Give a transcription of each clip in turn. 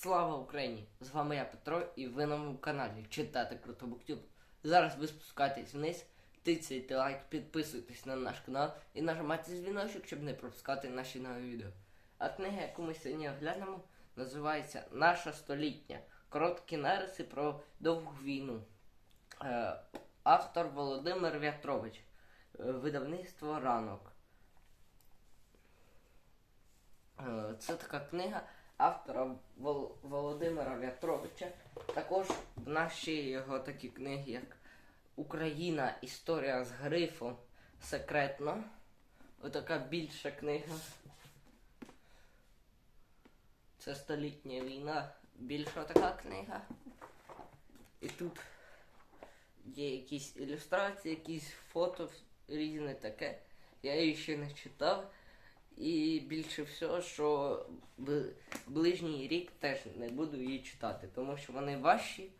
Слава Україні! З вами я Петро і ви на моєму каналі Читати Круто Буктюб. Зараз ви спускайтесь вниз, тицяйте лайк, підписуйтесь на наш канал і нажимайте дзвіночок, щоб не пропускати наші нові відео. А книга, яку ми сьогодні оглянемо, називається Наша столітня. Короткі нариси про довгу війну. Е, автор Володимир В'ятрович. Е, видавництво ранок. Е, Це така книга автора Вол- Володимира В'ятровича. Також в нас є його такі книги, як Україна. Історія з грифом секретно. Отака більша книга. Це столітня війна. Більша така книга. І тут є якісь ілюстрації, якісь фото різне таке. Я її ще не читав. І більше всього, що ближній рік теж не буду її читати, тому що вони важчі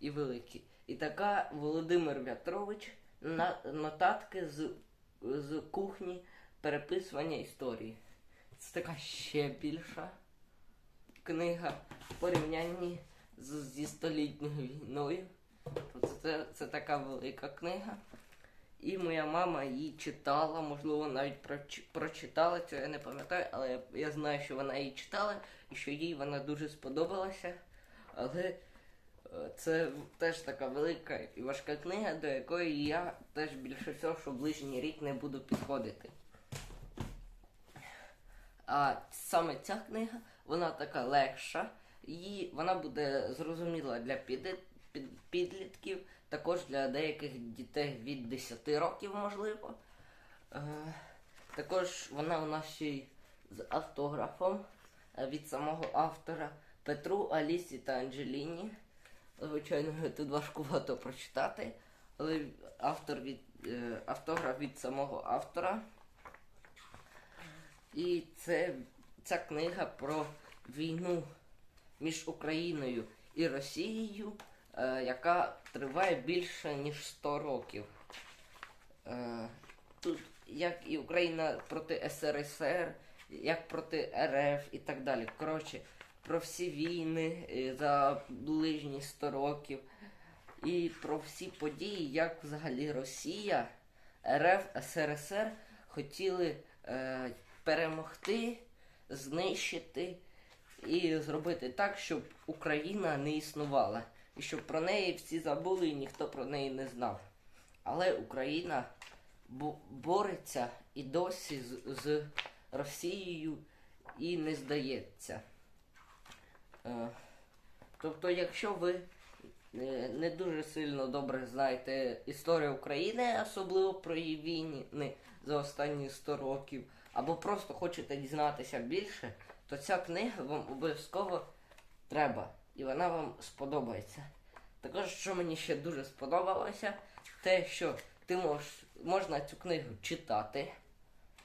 і великі. І така Володимир В'ятрович на нотатки з, з кухні переписування історії. Це така ще більша книга в порівнянні з, зі столітньою війною. Тобто це, це така велика книга. І моя мама її читала, можливо, навіть проч- прочитала це, я не пам'ятаю, але я, знаю, що вона її читала і що їй вона дуже сподобалася. Але е, це теж така велика і важка книга, до якої я теж більше всього, що ближній рік не буду підходити. А саме ця книга, вона така легша, і вона буде зрозуміла для піде- під- підлітків, також для деяких дітей від 10 років, можливо. Е, також вона у нас ще й з автографом е, від самого автора Петру, Алісі та Анджеліні. Звичайно, тут важкувато прочитати, але автор від, е, автограф від самого автора. І це ця книга про війну між Україною і Росією, яка триває більше ніж 100 років. Е, тут як і Україна проти СРСР, як проти РФ і так далі. Коротше, про всі війни е, за ближні 100 років. І про всі події, як взагалі Росія, РФ, СРСР хотіли е, перемогти, знищити і зробити так, щоб Україна не існувала. І щоб про неї всі забули і ніхто про неї не знав. Але Україна бореться і досі з, з Росією і не здається. Е, тобто, якщо ви не, не дуже сильно добре знаєте історію України, особливо про її війни за останні 100 років, або просто хочете дізнатися більше, то ця книга вам обов'язково треба, і вона вам сподобається. Також, що мені ще дуже сподобалося, те, що ти можеш, можна цю книгу читати,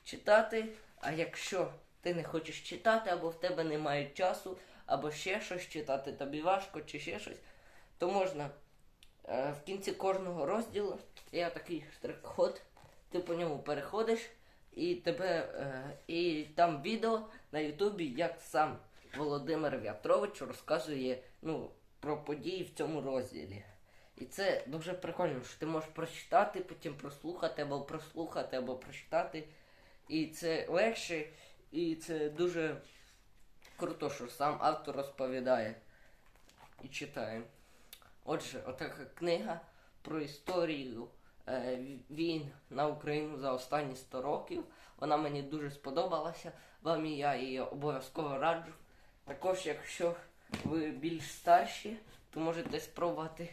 читати, а якщо ти не хочеш читати, або в тебе немає часу, або ще щось читати, тобі важко чи ще щось, то можна е, в кінці кожного розділу є такий штрих-код, ти по ньому переходиш, і тебе е, і там відео на Ютубі, як сам Володимир В'ятрович розказує ну, про події в цьому розділі. І це дуже прикольно, що ти можеш прочитати, потім прослухати, або прослухати, або прочитати. І це легше, і це дуже круто, що сам автор розповідає і читає. Отже, отака книга про історію е, війн на Україну за останні 100 років. Вона мені дуже сподобалася. Вам і я її обов'язково раджу. Також, якщо ви більш старші, то можете спробувати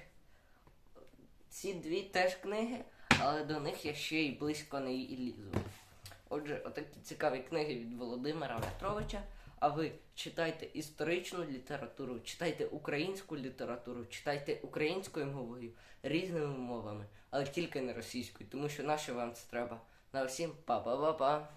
ці дві теж книги, але до них я ще й близько не лізу. Отже, отакі цікаві книги від Володимира Петровича. А ви читайте історичну літературу, читайте українську літературу, читайте українською мовою, різними мовами, але тільки не російською, тому що наше вам це треба. На всім па-па-па-па.